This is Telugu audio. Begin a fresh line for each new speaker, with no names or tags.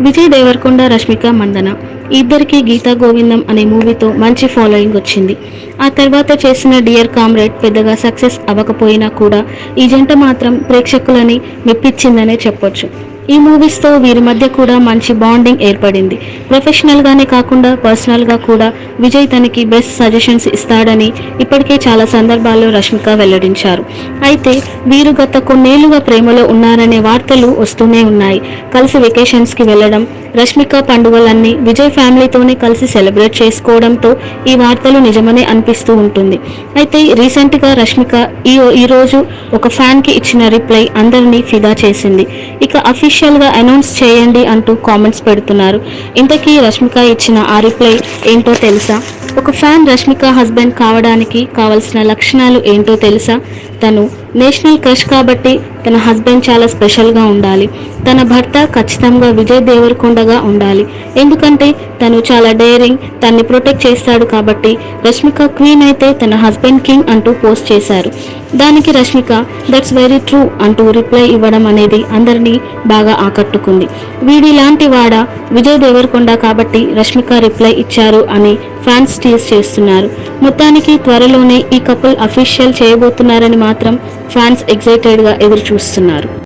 విజయ్ దేవరకొండ రష్మిక మందన. ఇద్దరికి గీతా గోవిందం అనే మూవీతో మంచి ఫాలోయింగ్ వచ్చింది. ఆ తర్వాత చేసిన డియర్ కామ్రేడ్ పెద్దగా సక్సెస్ అవ్వకపోయినా కూడా ఈ జంట మాత్రం ప్రేక్షకులని మెప్పించిందనే చెప్పొచ్చు. ఈ మూవీస్తో వీరి మధ్య కూడా మంచి బాండింగ్ ఏర్పడింది. ప్రొఫెషనల్గానే కాకుండా పర్సనల్గా కూడా విజయ్ తనకి బెస్ట్ సజెషన్స్ ఇస్తాడని ఇప్పటికే చాలా సందర్భాల్లో రష్మిక వెల్లడించారు. అయితే వీరు గత కొన్నేళ్ళుగా ప్రేమలో ఉన్నారనే వార్తలు వస్తూనే ఉన్నాయి. కలిసి వెకేషన్స్కి వెళ్ళడం రష్మిక పండుగలన్నీ విజయ్ ఫ్యామిలీతోనే కలిసి సెలబ్రేట్ చేసుకోవడంతో ఈ వార్తలు నిజమనే అనిపిస్తూ ఉంటుంది. అయితే రీసెంట్గా రష్మిక ఈ ఈరోజు ఒక ఫ్యాన్కి ఇచ్చిన రిప్లై అందరినీ ఫిదా చేసింది. ఇక అఫీషియల్గా అనౌన్స్ చేయండి అంటూ కామెంట్స్ పెడుతున్నారు. ఇంతకీ రష్మిక ఇచ్చిన ఆ రిప్లై ఏంటో తెలుసా? ఒక ఫ్యాన్ రష్మిక హస్బెండ్ కావడానికి కావలసిన లక్షణాలు ఏంటో తెలుసా? తను నేషనల్ క్రష్ కాబట్టి తన హస్బెండ్ చాలా స్పెషల్గా ఉండాలి. తన భర్త ఖచ్చితంగా విజయ్ దేవరకొండగా ఉండాలి. ఎందుకంటే తను చాలా డేరింగ్ తన్ని ప్రొటెక్ట్ చేస్తాడు కాబట్టి రష్మిక క్వీన్ అయితే తన హస్బెండ్ కింగ్ అంటూ పోస్ట్ చేశారు. దానికి రష్మిక దట్స్ వెరీ ట్రూ అంటూ రిప్లై ఇవ్వడం అనేది అందరినీ బాగా ఆకట్టుకుంది. వీడిలాంటి వాడ విజయ్ దేవరకొండ కాబట్టి రష్మిక రిప్లై ఇచ్చారు అని ఫ్యాన్స్ టీస్ చేస్తున్నారు. మొత్తానికి త్వరలోనే ఈ కపుల్ అఫీషియల్ చేయబోతున్నారని మాత్రం ఫ్యాన్స్ ఎగ్జైటెడ్గా ఎదురు చూస్తున్నారు